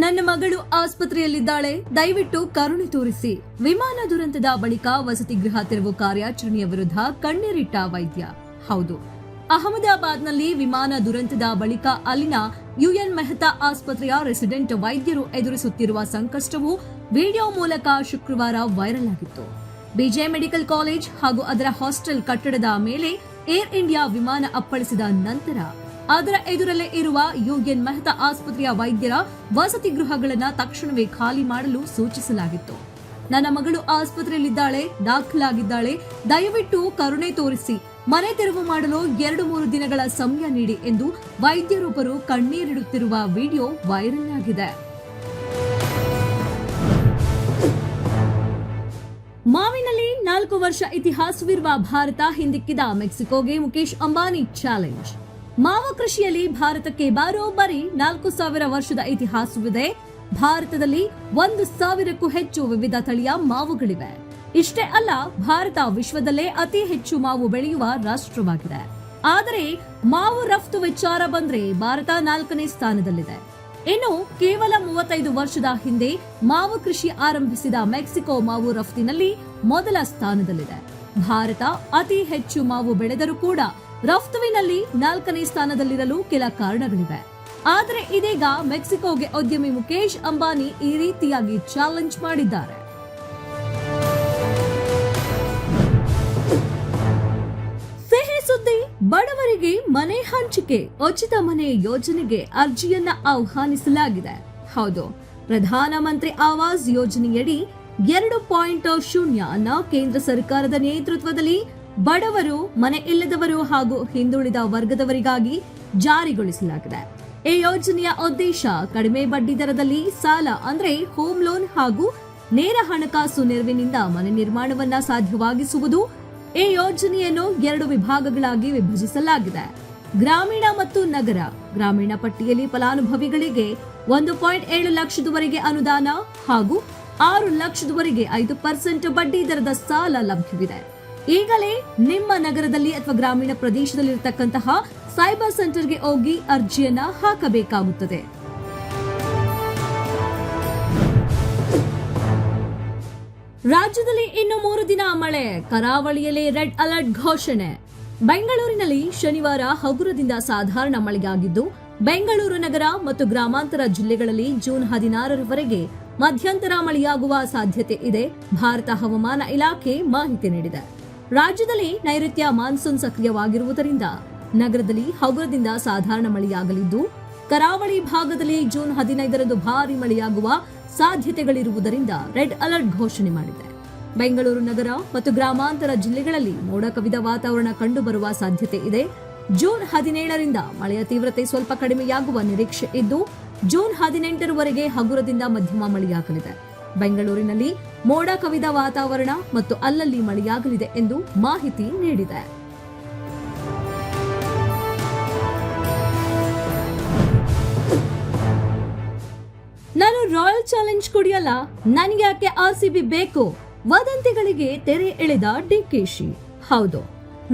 ನನ್ನ ಮಗಳು ಆಸ್ಪತ್ರೆಯಲ್ಲಿದ್ದಾಳೆ. ದಯವಿಟ್ಟು ಕರುಣೆ ತೋರಿಸಿ. ವಿಮಾನ ದುರಂತದ ಬಳಿಕ ವಸತಿ ಗೃಹ ತೆರವು ಕಾರ್ಯಾಚರಣೆಯ ವಿರುದ್ಧ ಕಣ್ಣೀರಿಟ್ಟ ವೈದ್ಯ. ಹೌದು. ಅಹಮದಾಬಾದ್ನಲ್ಲಿ ವಿಮಾನ ದುರಂತದ ಬಳಿಕ ಅಲ್ಲಿನ ಯುಎನ್ ಮೆಹ್ತಾ ಆಸ್ಪತ್ರೆಯ ರೆಸಿಡೆಂಟ್ ವೈದ್ಯರು ಎದುರಿಸುತ್ತಿರುವ ಸಂಕಷ್ಟವು ವಿಡಿಯೋ ಮೂಲಕ ಶುಕ್ರವಾರ ವೈರಲ್ ಆಗಿತ್ತು. ಬಿಜೆ ಮೆಡಿಕಲ್ ಕಾಲೇಜ್ ಹಾಗೂ ಅದರ ಹಾಸ್ಟೆಲ್ ಕಟ್ಟಡದ ಮೇಲೆ ಏರ್ ಇಂಡಿಯಾ ವಿಮಾನ ಅಪ್ಪಳಿಸಿದ ನಂತರ ಅದರ ಎದುರಲ್ಲೇ ಇರುವ ಯುಎನ್ ಮೆಹ್ತಾ ಆಸ್ಪತ್ರೆಯ ವೈದ್ಯರ ವಸತಿ ಗೃಹಗಳನ್ನು ತಕ್ಷಣವೇ ಖಾಲಿ ಮಾಡಲು ಸೂಚಿಸಲಾಗಿತ್ತು. ನನ್ನ ಮಗಳು ಆಸ್ಪತ್ರೆಯಲ್ಲಿದ್ದಾಳೆ, ದಾಖಲಾಗಿದ್ದಾಳೆ. ದಯವಿಟ್ಟು ಕರುಣೆ ತೋರಿಸಿ, ಮನೆ ತೆರವು ಮಾಡಲು ಎರಡು ಮೂರು ದಿನಗಳ ಸಮಯ ನೀಡಿ ಎಂದು ವೈದ್ಯರೊಬ್ಬರು ಕಣ್ಣೀರಿಡುತ್ತಿರುವ ವಿಡಿಯೋ ವೈರಲ್ ಆಗಿದೆ. ಮಾವಿನಲ್ಲಿ ನಾಲ್ಕು ವರ್ಷ ಇತಿಹಾಸವಿರುವ ಭಾರತ ಹಿಂದಿಕ್ಕಿದ ಮೆಕ್ಸಿಕೋಗೆ ಮುಖೇಶ್ ಅಂಬಾನಿ ಚಾಲೆಂಜ್. ಮಾವ ಕೃಷಿಯಲ್ಲಿ ಭಾರತಕ್ಕೆ ಬರೋಬ್ಬರಿ ನಾಲ್ಕು ಸಾವಿರ ವರ್ಷದ ಇತಿಹಾಸವಿದೆ. ಭಾರತದಲ್ಲಿ ಒಂದು ಸಾವಿರಕ್ಕೂ ಹೆಚ್ಚು ವಿವಿಧ ತಳಿಯ ಮಾವುಗಳಿವೆ. ಇಷ್ಟೇ ಅಲ್ಲ, ಭಾರತ ವಿಶ್ವದಲ್ಲೇ ಅತಿ ಹೆಚ್ಚು ಮಾವು ಬೆಳೆಯುವ ರಾಷ್ಟ್ರವಾಗಿದೆ. ಆದರೆ, ಮಾವು ರಫ್ತು ವಿಚಾರ ಬಂದ್ರೆ ಭಾರತ ನಾಲ್ಕನೇ ಸ್ಥಾನದಲ್ಲಿದೆ. ಇನ್ನು ಕೇವಲ ಮೂವತ್ತೈದು ವರ್ಷದ ಹಿಂದೆ ಮಾವು ಕೃಷಿ ಆರಂಭಿಸಿದ ಮೆಕ್ಸಿಕೋ ಮಾವು ರಫ್ತಿನಲ್ಲಿ ಮೊದಲ ಸ್ಥಾನದಲ್ಲಿದೆ. ಭಾರತ ಅತಿ ಹೆಚ್ಚು ಮಾವು ಬೆಳೆದರೂ ಕೂಡ ರಫ್ತುವಿನಲ್ಲಿ ನಾಲ್ಕನೇ ಸ್ಥಾನದಲ್ಲಿರಲು ಕೆಲ ಕಾರಣಗಳಿವೆ. ಆದರೆ ಇದೀಗ ಮೆಕ್ಸಿಕೋಗೆ ಉದ್ಯಮಿ ಮುಖೇಶ್ ಅಂಬಾನಿ ಈ ರೀತಿಯಾಗಿ ಚಾಲೆಂಜ್ ಮಾಡಿದ್ದಾರೆ. ಸಿಹಿ ಸುದ್ದಿ, ಬಡವರಿಗೆ ಮನೆ ಹಂಚಿಕೆ, ಉಚಿತ ಮನೆ ಯೋಜನೆಗೆ ಅರ್ಜಿಯನ್ನ ಆಹ್ವಾನಿಸಲಾಗಿದೆ. ಹೌದು, ಪ್ರಧಾನಮಂತ್ರಿ ಆವಾಸ್ ಯೋಜನೆಯಡಿ ಎರಡು ಪಾಯಿಂಟ್ ಶೂನ್ಯ ಕೇಂದ್ರ ಸರ್ಕಾರದ ನೇತೃತ್ವದಲ್ಲಿ ಬಡವರು, ಮನೆ ಇಲ್ಲದವರು ಹಾಗೂ ಹಿಂದುಳಿದ ವರ್ಗದವರಿಗಾಗಿ ಜಾರಿಗೊಳಿಸಲಾಗಿದೆ. ಈ ಯೋಜನೆಯ ಉದ್ದೇಶ ಕಡಿಮೆ ಬಡ್ಡಿ ದರದಲ್ಲಿ ಸಾಲ ಅಂದ್ರೆ ಹೋಮ್ ಲೋನ್ ಹಾಗೂ ನೇರ ಹಣಕಾಸು ನೆರವಿನಿಂದ ಮನೆ ನಿರ್ಮಾಣವನ್ನ ಸಾಧ್ಯವಾಗಿಸುವುದು ಈ ಯೋಜನೆಯನ್ನು ಎರಡು ವಿಭಾಗಗಳಾಗಿ ವಿಭಜಿಸಲಾಗಿದೆ. ಗ್ರಾಮೀಣ ಮತ್ತು ನಗರ ಗ್ರಾಮೀಣ ಪಟ್ಟಿಯಲ್ಲಿ ಫಲಾನುಭವಿಗಳಿಗೆ ಒಂದು ಪಾಯಿಂಟ್ ಏಳು ಲಕ್ಷದವರೆಗೆ ಅನುದಾನ ಹಾಗೂ ಆರು ಲಕ್ಷದವರೆಗೆ ಐದು ಪರ್ಸೆಂಟ್ ಬಡ್ಡಿ ದರದ ಸಾಲ ಲಭ್ಯವಿದೆ. ಈಗಲೇ ನಿಮ್ಮ ನಗರದಲ್ಲಿ ಅಥವಾ ಗ್ರಾಮೀಣ ಪ್ರದೇಶದಲ್ಲಿರತಕ್ಕಂತಹ ಸೈಬರ್ ಸೆಂಟರ್ಗೆ ಹೋಗಿ ಅರ್ಜಿಯನ್ನ ಹಾಕಬೇಕಾಗುತ್ತದೆ. ರಾಜ್ಯದಲ್ಲಿ ಇನ್ನು ಮೂರು ದಿನ ಮಳೆ, ಕರಾವಳಿಯಲ್ಲಿ ರೆಡ್ ಅಲರ್ಟ್ ಘೋಷಣೆ. ಬೆಂಗಳೂರಿನಲ್ಲಿ ಶನಿವಾರ ಹಗುರದಿಂದ ಸಾಧಾರಣ ಮಳೆಯಾಗಿದ್ದು, ಬೆಂಗಳೂರು ನಗರ ಮತ್ತು ಗ್ರಾಮಾಂತರ ಜಿಲ್ಲೆಗಳಲ್ಲಿ ಜೂನ್ ಹದಿನಾರರವರೆಗೆ ಮಧ್ಯಂತರ ಮಳೆಯಾಗುವ ಸಾಧ್ಯತೆ ಇದೆ. ಭಾರತ ಹವಾಮಾನ ಇಲಾಖೆ ಮಾಹಿತಿ ನೀಡಿದೆ. ರಾಜ್ಯದಲ್ಲಿ ನೈಋತ್ಯ ಮಾನ್ಸೂನ್ ಸಕ್ರಿಯವಾಗಿರುವುದರಿಂದ ನಗರದಲ್ಲಿ ಹಗುರದಿಂದ ಸಾಧಾರಣ ಮಳೆಯಾಗಲಿದ್ದು, ಕರಾವಳಿ ಭಾಗದಲ್ಲಿ ಜೂನ್ ಹದಿನೈದರಂದು ಭಾರಿ ಮಳೆಯಾಗುವ ಸಾಧ್ಯತೆಗಳಿರುವುದರಿಂದ ರೆಡ್ ಅಲರ್ಟ್ ಘೋಷಣೆ ಮಾಡಿದೆ. ಬೆಂಗಳೂರು ನಗರ ಮತ್ತು ಗ್ರಾಮಾಂತರ ಜಿಲ್ಲೆಗಳಲ್ಲಿ ಮೋಡ ಕವಿದ ವಾತಾವರಣ ಕಂಡುಬರುವ ಸಾಧ್ಯತೆ ಇದೆ. ಜೂನ್ ಹದಿನೇಳರಿಂದ ಮಳೆಯ ತೀವ್ರತೆ ಸ್ವಲ್ಪ ಕಡಿಮೆಯಾಗುವ ನಿರೀಕ್ಷೆ ಇದ್ದು, ಜೂನ್ ಹದಿನೆಂಟರವರೆಗೆ ಹಗುರದಿಂದ ಮಧ್ಯಮ ಮಳೆಯಾಗಲಿದೆ. ಬೆಂಗಳೂರಿನಲ್ಲಿ ಮೋಡ ಕವಿದ ವಾತಾವರಣ ಮತ್ತು ಅಲ್ಲಲ್ಲಿ ಮಳೆಯಾಗಲಿದೆ ಎಂದು ಮಾಹಿತಿ ನೀಡಿದೆ. ನಾನು ರಾಯಲ್ ಚಾಲೆಂಜ್ ಕುಡಿಯಲ್ಲ, ನನಗೆ ಯಾಕೆ ಆರ್ ಸಿ ಬೇಕು? ವದಂತಿಗಳಿಗೆ ತೆರೆ ಎಳೆದ ಡಿಕೆಶಿ ಹೌದು,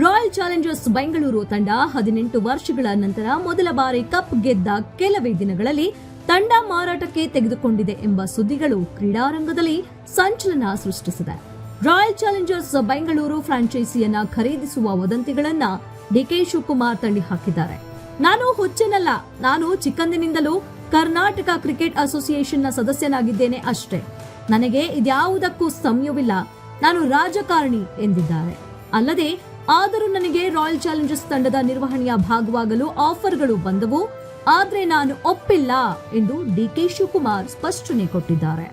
ರಾಯಲ್ ಚಾಲೆಂಜರ್ಸ್ ಬೆಂಗಳೂರು ತಂಡ ಹದಿನೆಂಟು ವರ್ಷಗಳ ನಂತರ ಮೊದಲ ಬಾರಿ ಕಪ್ ಗೆದ್ದ ಕೆಲವೇ ದಿನಗಳಲ್ಲಿ ತಂಡ ಮಾರಾಟಕ್ಕೆ ತೆಗೆದುಕೊಂಡಿದೆ ಎಂಬ ಸುದ್ದಿಗಳು ಕ್ರೀಡಾರಂಗದಲ್ಲಿ ಸಂಚಲನ ಸೃಷ್ಟಿಸಿದೆ. ರಾಯಲ್ ಚಾಲೆಂಜರ್ಸ್ ಬೆಂಗಳೂರು ಫ್ರಾಂಚೈಸಿಯನ್ನ ಖರೀದಿಸುವ ವದಂತಿಗಳನ್ನ ಡಿಕೆ ಶಿವಕುಮಾರ್ ತಳ್ಳಿ ಹಾಕಿದ್ದಾರೆ. ನಾನು ಹುಚ್ಚನಲ್ಲ, ನಾನು ಚಿಕ್ಕಂದಿನಿಂದಲೂ ಕರ್ನಾಟಕ ಕ್ರಿಕೆಟ್ ಅಸೋಸಿಯೇಷನ್ನ ಸದಸ್ಯನಾಗಿದ್ದೇನೆ ಅಷ್ಟೇ. ನನಗೆ ಇದ್ಯಾವುದಕ್ಕೂ ಸಮಯವಿಲ್ಲ ನಾನು ರಾಜಕಾರಣಿ ಎಂದಿದ್ದಾರೆ. ಅಲ್ಲದೆ ಆದರೂ ನನಗೆ ರಾಯಲ್ ಚಾಲೆಂಜರ್ಸ್ ತಂಡದ ನಿರ್ವಹಣೆಯ ಭಾಗವಾಗಲು ಆಫರ್ಗಳು ಬಂದವು. ಆದ್ರೆ ನಾನು ಒಪ್ಪಿಲ್ಲ ಎಂದು ಡಿಕೆ ಶಿವಕುಮಾರ್ ಸ್ಪಷ್ಟನೆ ಕೊಟ್ಟಿದ್ದಾರೆ.